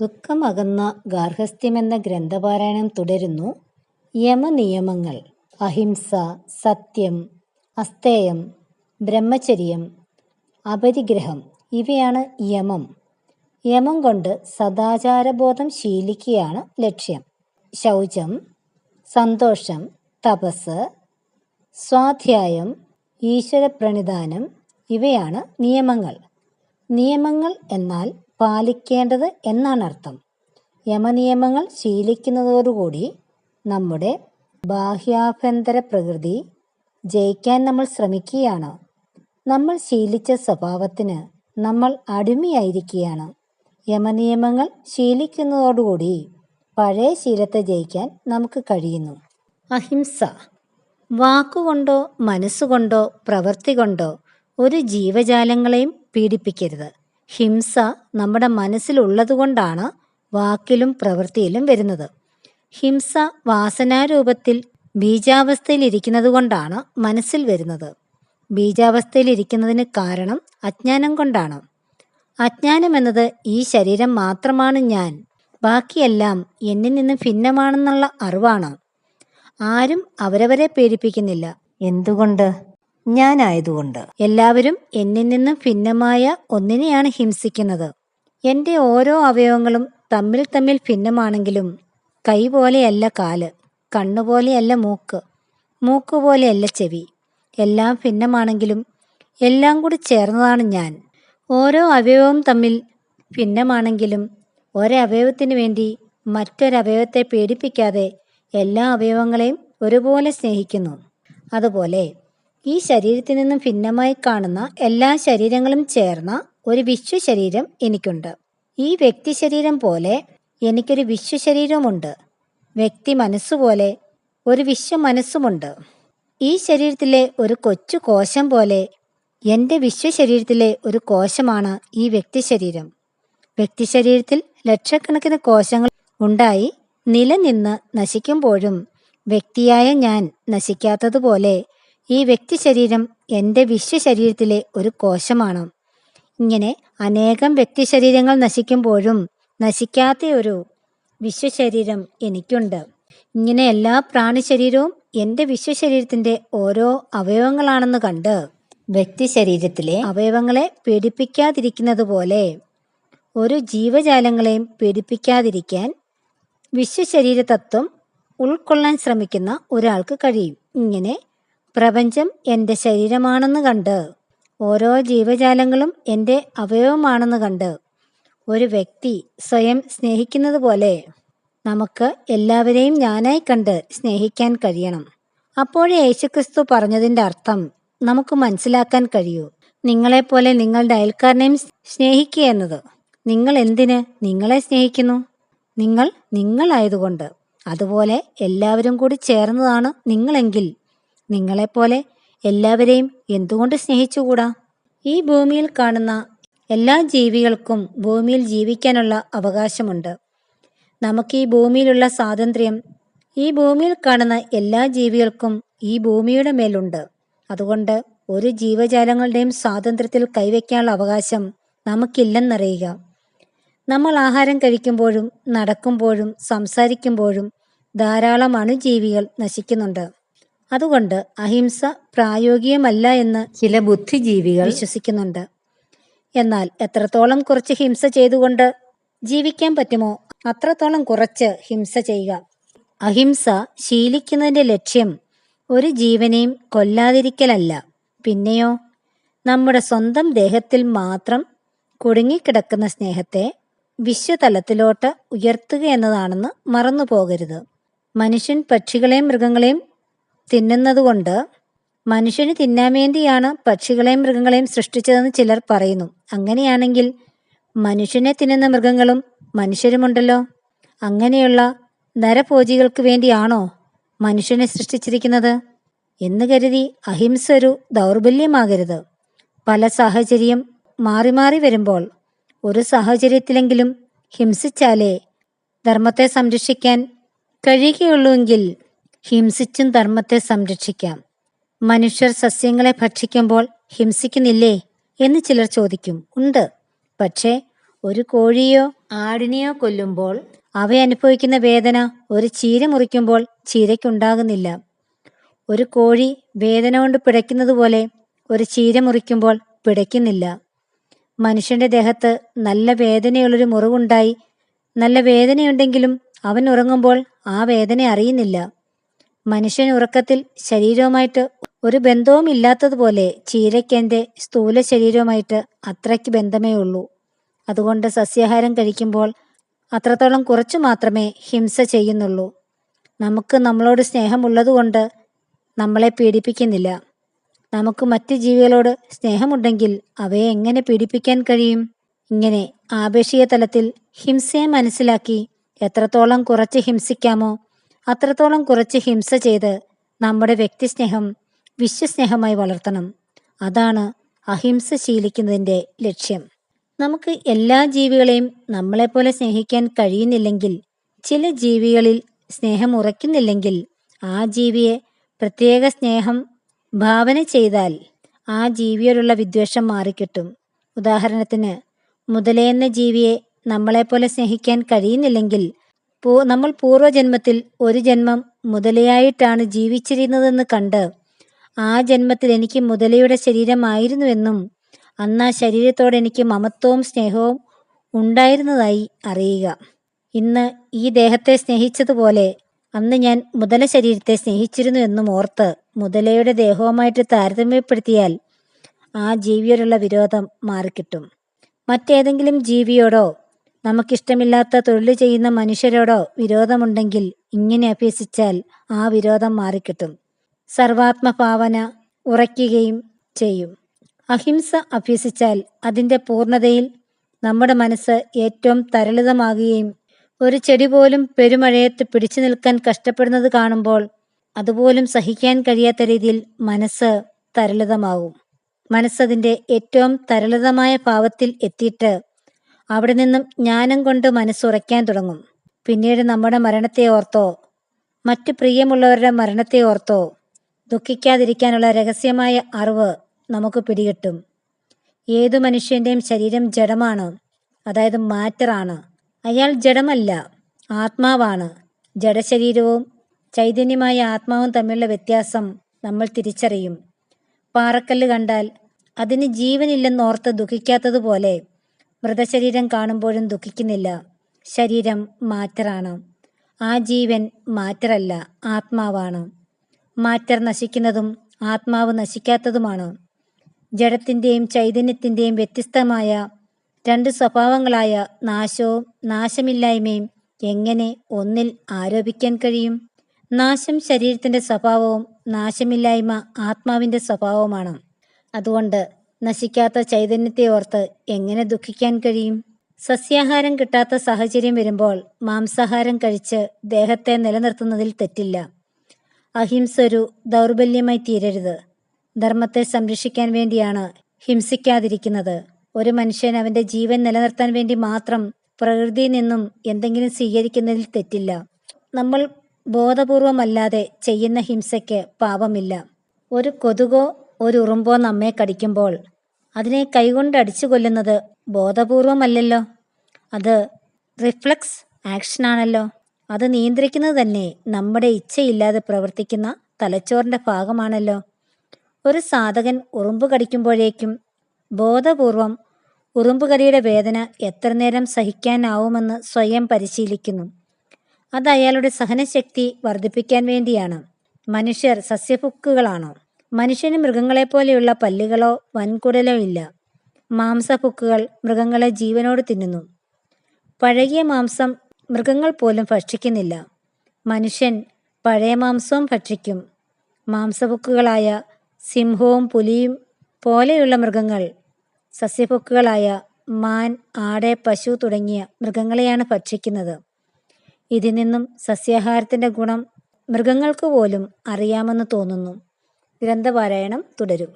ദുഃഖമകന്ന ഗാർഹസ്ഥ്യമെന്ന ഗ്രന്ഥപാരായണം തുടരുന്നു. യമനിയമങ്ങൾ അഹിംസ, സത്യം, അസ്തേയം, ബ്രഹ്മചര്യം, അപരിഗ്രഹം ഇവയാണ് യമം. യമം കൊണ്ട് സദാചാരബോധം ശീലിക്കുകയാണ് ലക്ഷ്യം. ശൗചം, സന്തോഷം, തപസ് സ്വാധ്യായം, ഈശ്വരപ്രണിധാനം ഇവയാണ് നിയമങ്ങൾ. നിയമങ്ങൾ എന്നാൽ പാലിക്കേണ്ടത് എന്നാണ് അർത്ഥം യമനിയമങ്ങൾ ശീലിക്കുന്നതോടുകൂടി നമ്മുടെ ബാഹ്യാഭ്യന്തര പ്രകൃതി ജയിക്കാൻ നമ്മൾ ശ്രമിക്കുകയാണ്. നമ്മൾ ശീലിച്ച സ്വഭാവത്തിന് നമ്മൾ അടിമയായിരിക്കുകയാണ്. യമനിയമങ്ങൾ ശീലിക്കുന്നതോടുകൂടി പഴയ ശീലത്തെ ജയിക്കാൻ നമുക്ക് കഴിയുന്നു. അഹിംസ വാക്കുകൊണ്ടോ മനസ്സുകൊണ്ടോ പ്രവൃത്തി കൊണ്ടോ ഒരു ജീവജാലങ്ങളെയും പീഡിപ്പിക്കരുത്. ഹിംസ നമ്മുടെ മനസ്സിലുള്ളതുകൊണ്ടാണ് വാക്കിലും പ്രവൃത്തിയിലും വരുന്നത്. ഹിംസ വാസനാരൂപത്തിൽ ബീജാവസ്ഥയിലിരിക്കുന്നതുകൊണ്ടാണ് മനസ്സിൽ വരുന്നത്. ബീജാവസ്ഥയിലിരിക്കുന്നതിന് കാരണം അജ്ഞാനം കൊണ്ടാണ്. അജ്ഞാനം എന്നത് ഈ ശരീരം മാത്രമാണ് ഞാൻ, ബാക്കിയെല്ലാം എന്നിൽ നിന്ന് ഭിന്നമാണെന്നുള്ള അറിവാണ്. ആരും അവരവരെ പേടിപ്പിക്കുന്നില്ല എന്തുകൊണ്ട്? ഞാനായതുകൊണ്ട്. എല്ലാവരും എന്നിൽ നിന്നും ഭിന്നമായ ഒന്നിനെയാണ് ഹിംസിക്കുന്നത്. എന്റെ ഓരോ അവയവങ്ങളും തമ്മിൽ തമ്മിൽ ഭിന്നമാണെങ്കിലും കൈ പോലെയല്ല കാൽ, കണ്ണുപോലെയല്ല മൂക്ക്, മൂക്ക് പോലെയല്ല ചെവി. എല്ലാം ഭിന്നമാണെങ്കിലും എല്ലാം കൂടി ചേർന്നതാണ് ഞാൻ. ഓരോ അവയവവും തമ്മിൽ ഭിന്നമാണെങ്കിലും ഒരവയവത്തിനു വേണ്ടി മറ്റൊരവയവത്തെ പേടിപ്പിക്കാതെ എല്ലാ അവയവങ്ങളെയും ഒരുപോലെ സ്നേഹിക്കുന്നു. അതുപോലെ ഈ ശരീരത്തിൽ നിന്നും ഭിന്നമായി കാണുന്ന എല്ലാ ശരീരങ്ങളും ചേർന്ന ഒരു വിശ്വശരീരം എനിക്കുണ്ട്. ഈ വ്യക്തി ശരീരം പോലെ എനിക്കൊരു വിശ്വശരീരമുണ്ട് വ്യക്തി മനസ്സുപോലെ ഒരു വിശ്വ മനസ്സുമുണ്ട് ഈ ശരീരത്തിലെ ഒരു കൊച്ചു കോശം പോലെ എന്റെ വിശ്വശരീരത്തിലെ ഒരു കോശമാണ് ഈ വ്യക്തി ശരീരം വ്യക്തി ശരീരത്തിൽ ലക്ഷക്കണക്കിന് കോശങ്ങൾ ഉണ്ടായി നിലനിന്ന് നശിക്കുമ്പോഴും വ്യക്തിയായ ഞാൻ നശിക്കാത്തതുപോലെ ഈ വ്യക്തി വ്യക്തിശരീരം എന്റെ വിശ്വശരീരത്തിലെ ഒരു കോശമാണ്. ഇങ്ങനെ അനേകം വ്യക്തി ശരീരങ്ങൾ നശിക്കുമ്പോഴും നശിക്കാത്ത ഒരു വിശ്വശരീരം എനിക്കുണ്ട്. ഇങ്ങനെ എല്ലാ പ്രാണിശരീരവും എന്റെ വിശ്വശരീരത്തിന്റെ ഓരോ അവയവങ്ങളാണെന്ന് കണ്ട് വ്യക്തി ശരീരത്തിലെ അവയവങ്ങളെ പീഡിപ്പിക്കാതിരിക്കുന്നത് പോലെ ഒരു ജീവജാലങ്ങളെയും പീഡിപ്പിക്കാതിരിക്കാൻ വിശ്വശരീര തത്വം ഉൾക്കൊള്ളാൻ ശ്രമിക്കുന്ന ഒരാൾക്ക് കഴിയും. ഇങ്ങനെ പ്രപഞ്ചം എന്റെ ശരീരമാണെന്ന് കണ്ട് ഓരോ ജീവജാലങ്ങളും എന്റെ അവയവമാണെന്ന് കണ്ട് ഒരു വ്യക്തി സ്വയം സ്നേഹിക്കുന്നത് പോലെ നമുക്ക് എല്ലാവരെയും ഞാനായി കണ്ട് സ്നേഹിക്കാൻ കഴിയണം. അപ്പോഴേ യേശുക്രിസ്തു പറഞ്ഞതിന്റെ അർത്ഥം നമുക്ക് മനസ്സിലാക്കാൻ കഴിയൂ. നിങ്ങളെപ്പോലെ നിങ്ങളുടെ അയൽക്കാരനെയും സ്നേഹിക്കുക എന്നത് നിങ്ങൾ എന്തിന് നിങ്ങളെ സ്നേഹിക്കുന്നു? നിങ്ങൾ നിങ്ങളായതുകൊണ്ട്. അതുപോലെ എല്ലാവരും കൂടി ചേർന്നതാണ് നിങ്ങളെങ്കിൽ നിങ്ങളെപ്പോലെ എല്ലാവരെയും എന്തുകൊണ്ട് സ്നേഹിച്ചുകൂടാ? ഈ ഭൂമിയിൽ കാണുന്ന എല്ലാ ജീവികൾക്കും ഭൂമിയിൽ ജീവിക്കാനുള്ള അവകാശമുണ്ട്. നമുക്ക് ഈ ഭൂമിയിലുള്ള സ്വാതന്ത്ര്യം ഈ ഭൂമിയിൽ കാണുന്ന എല്ലാ ജീവികൾക്കും ഈ ഭൂമിയുടെ മേലുണ്ട്. അതുകൊണ്ട് ഒരു ജീവജാലങ്ങളുടെയും സ്വാതന്ത്ര്യത്തിൽ കൈവയ്ക്കാനുള്ള അവകാശം നമുക്കില്ലെന്നറിയുക. നമ്മൾ ആഹാരം കഴിക്കുമ്പോഴും നടക്കുമ്പോഴും സംസാരിക്കുമ്പോഴും ധാരാളം അണുജീവികൾ നശിക്കുന്നുണ്ട്. അതുകൊണ്ട് അഹിംസ പ്രായോഗികമല്ല എന്ന് ചില ബുദ്ധിജീവികൾ വിശ്വസിക്കുന്നുണ്ട്. എന്നാൽ എത്രത്തോളം കുറച്ച് ഹിംസ ചെയ്തുകൊണ്ട് ജീവിക്കാൻ പറ്റുമോ അത്രത്തോളം കുറച്ച് ഹിംസ ചെയ്യുക. അഹിംസ ശീലിക്കുന്നതിന്റെ ലക്ഷ്യം ഒരു ജീവനെയും കൊല്ലാതിരിക്കലല്ല. പിന്നെയോ നമ്മുടെ സ്വന്തം ദേഹത്തിൽ മാത്രം കുടുങ്ങിക്കിടക്കുന്ന സ്നേഹത്തെ വിശ്വതലത്തിലോട്ട് ഉയർത്തുക എന്നതാണെന്ന് മറന്നു മറന്നുപോകരുത്. മനുഷ്യൻ പക്ഷികളെയും മൃഗങ്ങളെയും തിന്നുന്നതുകൊണ്ട് മനുഷ്യന് തിന്നാൻ വേണ്ടിയാണ് പക്ഷികളെയും മൃഗങ്ങളെയും സൃഷ്ടിച്ചതെന്ന് ചിലർ പറയുന്നു. അങ്ങനെയാണെങ്കിൽ മനുഷ്യനെ തിന്നുന്ന മൃഗങ്ങളും മനുഷ്യരുമുണ്ടല്ലോ. അങ്ങനെയുള്ള നരഭോജികൾക്ക് വേണ്ടിയാണോ മനുഷ്യനെ സൃഷ്ടിച്ചിരിക്കുന്നത്? എന്ന് കരുതി അഹിംസ ഒരു ദൗർബല്യമാകരുത്. പല സാഹചര്യം മാറി മാറി വരുമ്പോൾ ഒരു സാഹചര്യത്തിലെങ്കിലും ഹിംസിച്ചാലേ ധർമ്മത്തെ സംരക്ഷിക്കാൻ കഴിയുകയുള്ളൂവെങ്കിൽ ഹിംസിച്ചും ധർമ്മത്തെ സംരക്ഷിക്കാം. മനുഷ്യർ സസ്യങ്ങളെ ഭക്ഷിക്കുമ്പോൾ ഹിംസിക്കുന്നില്ലേ എന്ന് ചിലർ ചോദിക്കും. ഉണ്ട്. പക്ഷേ ഒരു കോഴിയോ ആടിനെയോ കൊല്ലുമ്പോൾ അവ അനുഭവിക്കുന്ന വേദന ഒരു ചീര മുറിക്കുമ്പോൾ ചീരയ്ക്കുണ്ടാകുന്നില്ല ഒരു കോഴി വേദന കൊണ്ട് പിടയ്ക്കുന്നത് പോലെ ഒരു ചീര മുറിക്കുമ്പോൾ പിടയ്ക്കുന്നില്ല മനുഷ്യന്റെ ദേഹത്ത് നല്ല വേദനയുള്ളൊരു മുറിവുണ്ടായി നല്ല വേദനയുണ്ടെങ്കിലും അവൻ ഉറങ്ങുമ്പോൾ ആ വേദന അറിയുന്നില്ല മനുഷ്യൻ ഉറക്കത്തിൽ ശരീരവുമായിട്ട് ഒരു ബന്ധവും ഇല്ലാത്തതുപോലെ ചീരയ്ക്കെന്റെ സ്ഥൂല ശരീരവുമായിട്ട് അത്രയ്ക്ക് ബന്ധമേ ഉള്ളൂ. അതുകൊണ്ട് സസ്യാഹാരം കഴിക്കുമ്പോൾ അത്രത്തോളം കുറച്ചു മാത്രമേ ഹിംസ ചെയ്യുന്നുള്ളൂ. നമുക്ക് നമ്മളോട് സ്നേഹമുള്ളതുകൊണ്ട് നമ്മളെ പീഡിപ്പിക്കുന്നില്ല. നമുക്ക് മറ്റ് ജീവികളോട് സ്നേഹമുണ്ടെങ്കിൽ അവയെ എങ്ങനെ പീഡിപ്പിക്കാൻ കഴിയും? ഇങ്ങനെ ആപേക്ഷിക തലത്തിൽ ഹിംസയെ മനസ്സിലാക്കി എത്രത്തോളം കുറച്ച് ഹിംസിക്കാമോ അത്രത്തോളം കുറച്ച് ഹിംസ ചെയ്ത് നമ്മുടെ വ്യക്തിസ്നേഹം വിശ്വസ്നേഹമായി വളർത്തണം. അതാണ് അഹിംസ ശീലിക്കുന്നതിന്റെ ലക്ഷ്യം. നമുക്ക് എല്ലാ ജീവികളെയും നമ്മളെപ്പോലെ സ്നേഹിക്കാൻ കഴിയുന്നില്ലെങ്കിൽ ചില ജീവികളിൽ സ്നേഹം ഉറയ്ക്കുന്നില്ലെങ്കിൽ ആ ജീവിയെ പ്രത്യേക സ്നേഹം ഭാവന ചെയ്താൽ ആ ജീവിയോടുള്ള വിദ്വേഷം മാറിക്കിട്ടും. ഉദാഹരണത്തിന് മുതലയെന്ന ജീവിയെ നമ്മളെപ്പോലെ സ്നേഹിക്കാൻ കഴിയുന്നില്ലെങ്കിൽ നമ്മൾ പൂർവജന്മത്തിൽ ഒരു ജന്മം മുതലയായിട്ടാണ് ജീവിച്ചിരുന്നതെന്ന് കണ്ട് ആ ജന്മത്തിൽ എനിക്ക് മുതലയുടെ ശരീരമായിരുന്നുവെന്നും അന്ന് ആ ശരീരത്തോട് എനിക്ക് മമത്വവും സ്നേഹവും ഉണ്ടായിരുന്നതായി അറിയുക. ഇന്ന് ഈ ദേഹത്തെ സ്നേഹിച്ചതുപോലെ അന്ന് ഞാൻ മുതല ശരീരത്തെ സ്നേഹിച്ചിരുന്നു എന്നും ഓർത്ത് മുതലയുടെ ദേഹവുമായിട്ട് താരതമ്യപ്പെടുത്തിയാൽ ആ ജീവിയോടുള്ള വിരോധം മാറിക്കിട്ടും. മറ്റേതെങ്കിലും ജീവിയോടോ നമുക്കിഷ്ടമില്ലാത്ത തൊഴിൽ ചെയ്യുന്ന മനുഷ്യരോടോ വിരോധമുണ്ടെങ്കിൽ ഇങ്ങനെ അഭ്യസിച്ചാൽ ആ വിരോധം മാറിക്കിട്ടും. സർവാത്മഭാവന ഉറയ്ക്കുകയും ചെയ്യും. അഹിംസ അഭ്യസിച്ചാൽ അതിന്റെ പൂർണതയിൽ നമ്മുടെ മനസ്സ് ഏറ്റവും തരളിതമാകുകയും ഒരു ചെടി പോലും പെരുമഴയത്ത് പിടിച്ചു നിൽക്കാൻ കഷ്ടപ്പെടുന്നത് കാണുമ്പോൾ അതുപോലും സഹിക്കാൻ കഴിയാത്ത രീതിയിൽ മനസ്സ് തരളിതമാകും. മനസ്സതിന്റെ ഏറ്റവും തരളിതമായ ഭാവത്തിൽ എത്തിയിട്ട് അവിടെ നിന്നും ജ്ഞാനം കൊണ്ട് മനസ്സുറയ്ക്കാൻ തുടങ്ങും. പിന്നീട് നമ്മുടെ മരണത്തെ ഓർത്തോ? മറ്റു പ്രിയമുള്ളവരുടെ മരണത്തെ ഓർത്തോ? ദുഃഖിക്കാതിരിക്കാനുള്ള രഹസ്യമായ അറിവ് നമുക്ക് പിടികിട്ടും. ഏതു മനുഷ്യന്റെയും ശരീരം ജഡമാണ് അതായത് മാറ്ററാണ്. അയാൾ ജഡമല്ല ആത്മാവാണ്. ജഡശരീരവും ചൈതന്യമായ ആത്മാവും തമ്മിലുള്ള വ്യത്യാസം നമ്മൾ തിരിച്ചറിയും. പാറക്കല്ല് കണ്ടാൽ അതിന് ജീവനില്ലെന്നോർത്ത് ദുഃഖിക്കാത്തതുപോലെ മൃതശരീരം കാണുമ്പോഴും ദുഃഖിക്കുന്നില്ല. ശരീരം മാറ്ററാണ്. ആ ജീവൻ മാറ്ററല്ല ആത്മാവാണ്. മാറ്റർ നശിക്കുന്നതും ആത്മാവ് നശിക്കാത്തതുമാണ്. ജഡത്തിന്റെയും ചൈതന്യത്തിന്റെയും വ്യത്യസ്തമായ രണ്ട് സ്വഭാവങ്ങളായ നാശവും നാശമില്ലായ്മയും എങ്ങനെ ഒന്നിൽ ആരോപിക്കാൻ കഴിയും? നാശം ശരീരത്തിന്റെ സ്വഭാവവും നാശമില്ലായ്മ ആത്മാവിന്റെ സ്വഭാവവുമാണ്. അതുകൊണ്ട് നശിക്കാത്ത ചൈതന്യത്തെ ഓർത്ത് എങ്ങനെ ദുഃഖിക്കാൻ കഴിയും? സസ്യാഹാരം കിട്ടാത്ത സാഹചര്യം വരുമ്പോൾ മാംസാഹാരം കഴിച്ച് ദേഹത്തെ നിലനിർത്തുന്നതിൽ തെറ്റില്ല. അഹിംസ ഒരു ദൗർബല്യമായി തീരരുത്. ധർമ്മത്തെ സംരക്ഷിക്കാൻ വേണ്ടിയാണ് ഹിംസിക്കാതിരിക്കുന്നത്. ഒരു മനുഷ്യൻ അവന്റെ ജീവൻ നിലനിർത്താൻ വേണ്ടി മാത്രം പ്രകൃതിയിൽ നിന്നും എന്തെങ്കിലും സ്വീകരിക്കുന്നതിൽ തെറ്റില്ല. നമ്മൾ ബോധപൂർവമല്ലാതെ ചെയ്യുന്ന ഹിംസയ്ക്ക് പാപമില്ല. ഒരു കൊതുകോ ഒരു ഉറുമ്പോ നമ്മെ കടിക്കുമ്പോൾ അതിനെ കൈകൊണ്ട് അടിച്ചു കൊല്ലുന്നത് ബോധപൂർവമല്ലല്ലോ. അത് റിഫ്ലക്സ് ആക്ഷനാണല്ലോ അത് നിയന്ത്രിക്കുന്നത് തന്നെ നമ്മുടെ ഇച്ഛയില്ലാതെ പ്രവർത്തിക്കുന്ന തലച്ചോറിന്റെ ഭാഗമാണല്ലോ. ഒരു സാധകൻ ഉറുമ്പ് കടിക്കുമ്പോഴേക്കും ബോധപൂർവം ഉറുമ്പുകടിയുടെ വേദന എത്ര നേരം സഹിക്കാനാവുമെന്ന് സ്വയം പരിശീലിക്കുന്നു. അത് അയാളുടെ സഹനശക്തി വർദ്ധിപ്പിക്കാൻ വേണ്ടിയാണ്. മനുഷ്യർ സസ്യഭുക്കുകളാണോ മനുഷ്യന് മൃഗങ്ങളെപ്പോലെയുള്ള പല്ലുകളോ വൻകുടലോ ഇല്ല. മാംസഭുക്കുകൾ മൃഗങ്ങളെ ജീവനോട് തിന്നുന്നു. പഴകിയ മാംസം മൃഗങ്ങൾ പോലും ഭക്ഷിക്കുന്നില്ല. മനുഷ്യൻ പഴയ മാംസവും ഭക്ഷിക്കും. മാംസഭുക്കുകളായ സിംഹവും പുലിയും പോലെയുള്ള മൃഗങ്ങൾ സസ്യഭുക്കുകളായ മാൻ ആട് പശു തുടങ്ങിയ മൃഗങ്ങളെയാണ് ഭക്ഷിക്കുന്നത്. ഇതിൽ നിന്നും സസ്യാഹാരത്തിന്റെ ഗുണം മൃഗങ്ങൾക്ക് പോലും അറിയാമെന്ന് തോന്നുന്നു. ഗ്രന്ഥപാരായണം തുടരും.